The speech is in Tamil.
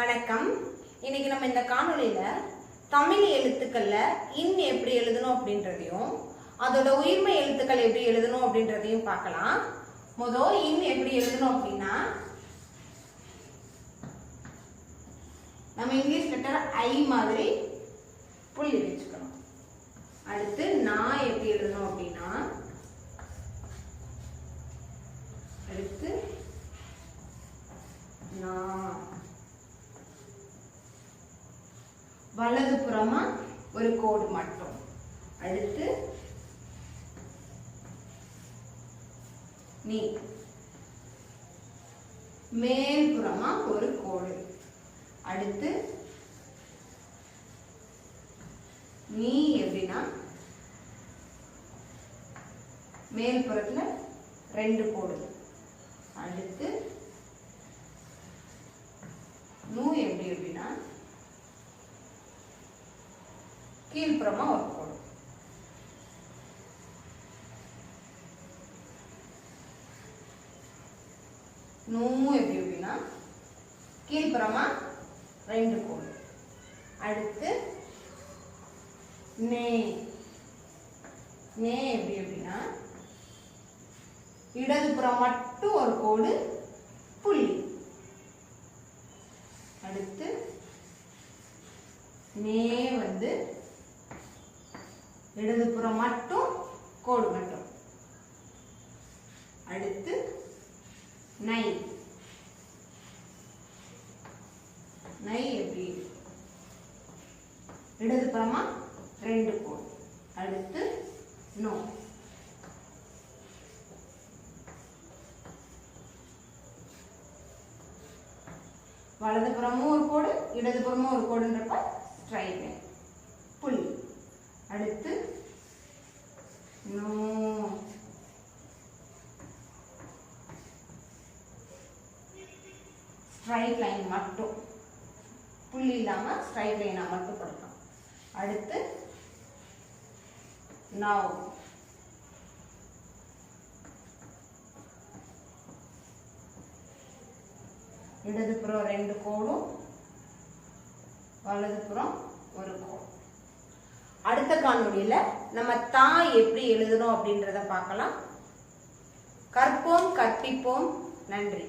வணக்கம். இன்னைக்கு நம்ம இந்த காணொளியில தமிழ் எழுத்துக்கள்ல இன் எப்படி எழுதணும் அப்படின்றதையும் அதோட உயிர்மை எழுத்துக்கள் எப்படி எழுதணும் அப்படின்றதையும் பார்க்கலாம். முதல் இன் எப்படி எழுதணும் அப்படின்னா நம்ம இங்கிலீஷ் லெட்டர் ஐ மாதிரி புள்ளி வச்சுக்கணும். அடுத்து நான் எப்படி எழுதணும் அப்படின்னா அடுத்து நான் வலது புறமா ஒரு கோடு மட்டும். அடுத்து நீ. மேல் புறமா ஒரு கோடு. அடுத்து நீ எப்படின்னா மேல் புறத்துல ரெண்டு கோடு அடுத்து நூ எப்படி எப்படின்னா கீழ்ப்புறமாக ஒரு கோடு நூ எப்படி எப்படின்னா கீழ்ப்புறமாக ரெண்டு கோடு. அடுத்து நே நே எப்படி அப்படின்னா இடதுபுறம் மட்டும் ஒரு கோடு புள்ளி. அடுத்து நே வந்து இடதுபுறம் மட்டும் கோடு மட்டும். அடுத்து நை. நை எப்படி? இடதுபுறமா ரெண்டு கோடு. அடுத்து நோ. வலதுபுறமும் ஒரு கோடு இடதுபுறமும் ஒரு கோடுன்றப்ப ஸ்ட்ரைட் லைன் புள்ளி. அடுத்து நோ ஸ்ட்ரைட் லைன் மட்டும். புள்ளி இல்லாமல் ஸ்ட்ரைட் லைனாக மட்டும் கொடுக்கணும். அடுத்து நவ் இடதுபுறம் ரெண்டு கோடும் வலதுபுறம் ஒரு கோடும். அடுத்த காணொளியில நம்ம தாய் எப்படி எழுதணும் அப்படின்றத பார்க்கலாம். கற்போம் கற்பிப்போம். நன்றி.